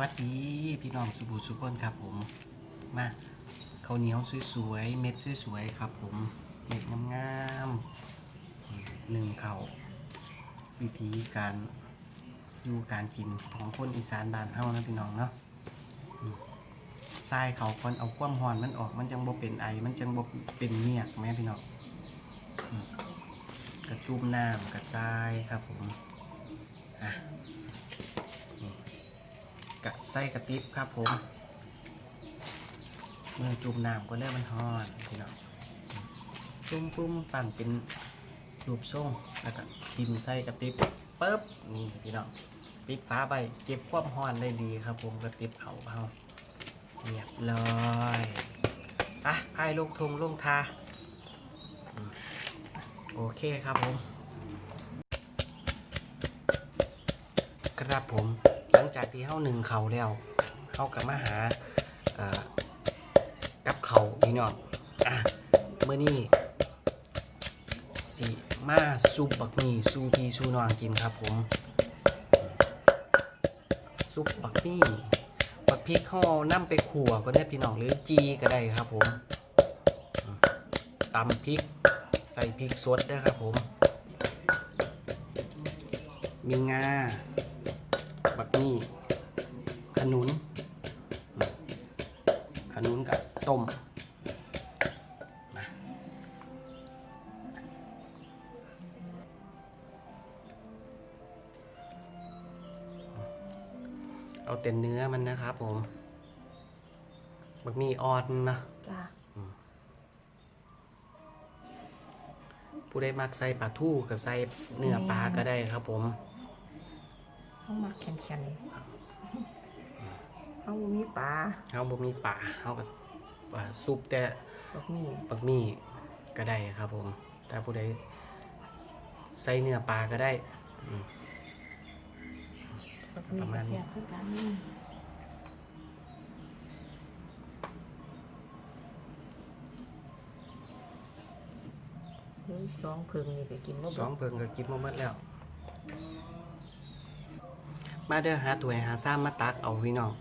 วัสดีพี่น้องสุบูสุกนครับผมมาข้าวเหนียวสวยๆเม็ดสวยๆครับผมเม็ดงามๆหนึ่งเข้าวิธีการอยู่การกินของคนอีสานบ้านเฮานะพี่น้องเนาะทรายเขาคนเอาความร้อนมันออกมันจังบ่เป็นไอ มันจังบ่เป็นเมียกแม่พี่น้องกระจุ่มน้ำกระทรายครับผมอะ กะไส้กระติบครับผมมือจุ่มน้ำก็เริ่มมันฮอนพี่น้องจุ่มปุ้มปั่นเป็นรูปทรงแล้วก็ทิมไส้กระติบปึ๊บนี่พี่น้องปิดฟ้าไปเก็บความฮอนได้ดีครับผมกระติบเขาเขาเรียบร้อยอะพายลงทงลงทาโอเคครับผม ครับผม หลังจากที่เข้าหนึ่งเขาแล้วเข้ากับมาหาเอ่อกับเขาพี่น้องอะเมื่อนี้สิมาซุปบักหมี่ซูพีซูนองกินครับผมซุปบักหมี่บักพริกข้าวนํไปขั่วก็ได้พี่น้องหรือจีก็ได้ครับผมอืมตำพริกใส่พริกสดด้วยครับผม มีงา บักมี่ขนุนอืมขนุนกับต้มมาเอาแต่เนื้อมันนะครับผม บักมี่อ่อนนะจ้าผู้ใดมักใส่ปลาทูก็ใส่เนื้อปลาก็ได้ครับผม เขามักแข็งๆเขาบ่มีปลาเขาบ่มีปลาเขาก็อ่าซุปแต่บักหมีบักมี่ก็ได้ครับผม ถ้าผู้ใดใส่เนื้อปลาก็ได้อืม บักหมีประมาณนี้ก็แซ่บคือกันเฮ้ยสองเพิงนี่ไปกินบ่สองเบิดเพิงก็กินมาหมดแล้ว มาเด้อหาถ้วยหาซ้ำมาตักเอาพี่น้อง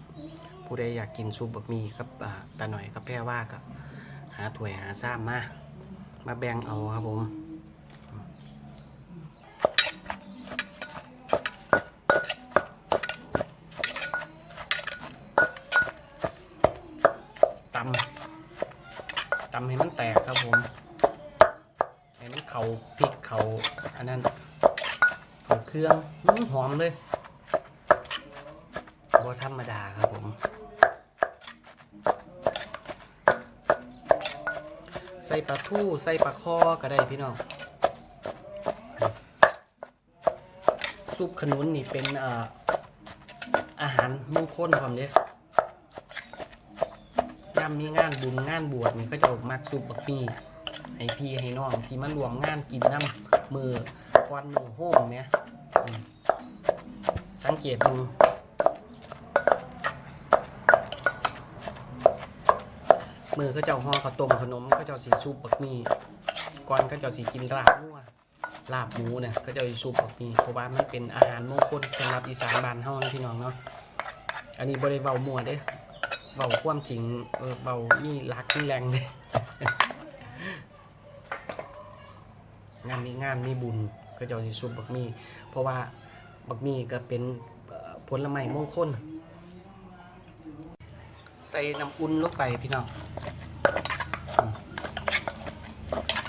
ผู้ใดอยากกินซุปบักมี่กับอ่าตาหน่อยกับแพรว่าก็หาถ้วยหาซ้ำมา มาแบ่งเอาครับผมตำตำให้มันแตกครับผมให้มันเขาพริกเขาอันนั้นเขาเครื่องหอมเลย บ่ธรรมดาครับผม ใส่ปลาทูใส่ปลาคอก็ได้พี่น้องซุปขนุนนี่เป็นอาหารมงคลความเนี้ยย่ำมีงานบุญงานบวชนี่ก็จะมักซุปบักมีให้พี่ให้น้องที่มารวมงานกินน้ำมือควันหนูโฮมเนี่ย สังเกตดูมือก็เจ้าห่อข้าวต้มขนมก็เจ้าสีซุปบักมี่ก่อนก็เจ้าสีกินลาบนัวลาบหมูเนี่ยก็เจ้าสีซุปบักมี่เพราะว่ามันเป็นอาหารมงคลสำหรับอีสานบ้านเฮาพี่น้องเนาะอันนี้บริเวามัวเด้เบาความจริงเออเบามีรักมีแรงเลยงานมีงานมีบุญก็เจะเอาสิซุปบักมี่เพราะว่า บักมี่ก็เป็นเอ่อผลไม้มงคล ใส่น้ำอุ่นลงไปพี่น้องอืม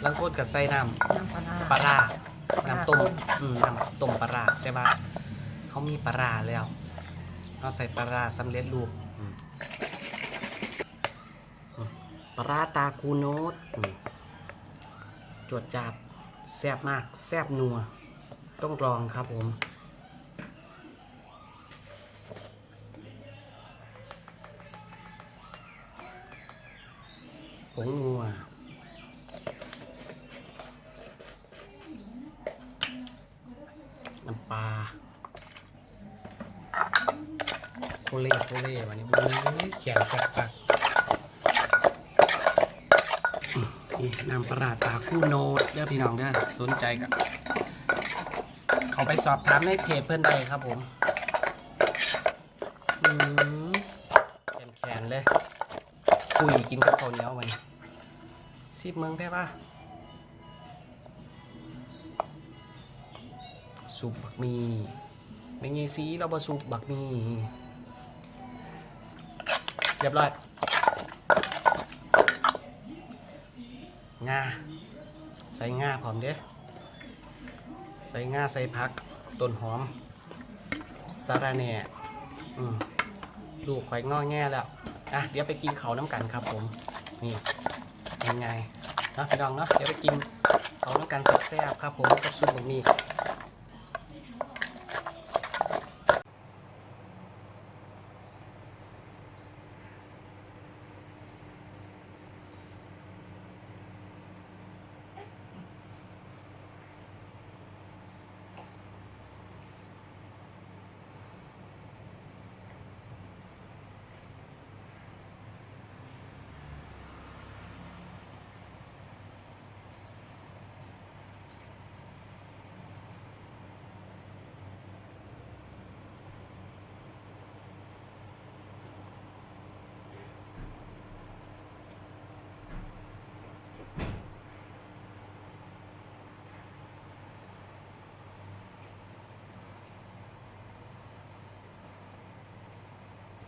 แล้วโคตรกับใส่น้น้ำปลาร้าำปลาร้าน้ำต้มต้มอืมน้ำต้มปลาร้าแต่ว่าเขามีปลาร้าแล้วเราใส่ปลาร้าสำเร็จรูปอืมปลาร้าตาคูโนตอืมจวดจัดแซ่บมาก แซ่บนัว ต้องลองครับผม ผงนัวน้ำปลาโคเล่โคเล่วันนี้อุ้ยแขนแสบปากนี่น้ำปลาร้าตาคู่โนดเด้อพี่น้องเด้อสนใจกับเขาไปสอบถามในเพจเพื่อนใดครับผม อืมแขนแขนๆเลย คุยกินกับข้าวเหนียวมันซีบเมืองได้ปะสุปบักมีไม่ไงซีเราบะสุปบักมีเรียบร้อยงาใส่งาพร้อมเด้ใส่งาใส่ผักต้นหอมสาระแหน่ลูกข่อยงอแง่แล้ว อะเดี๋ยวไปกินเขาน้ำกันครับผมนี่ยังไงเนาะพี่น้องเนาะเดี๋ยวไปกินเขาน้ำกันแซ่บๆครับผมกับซุปบะหมี่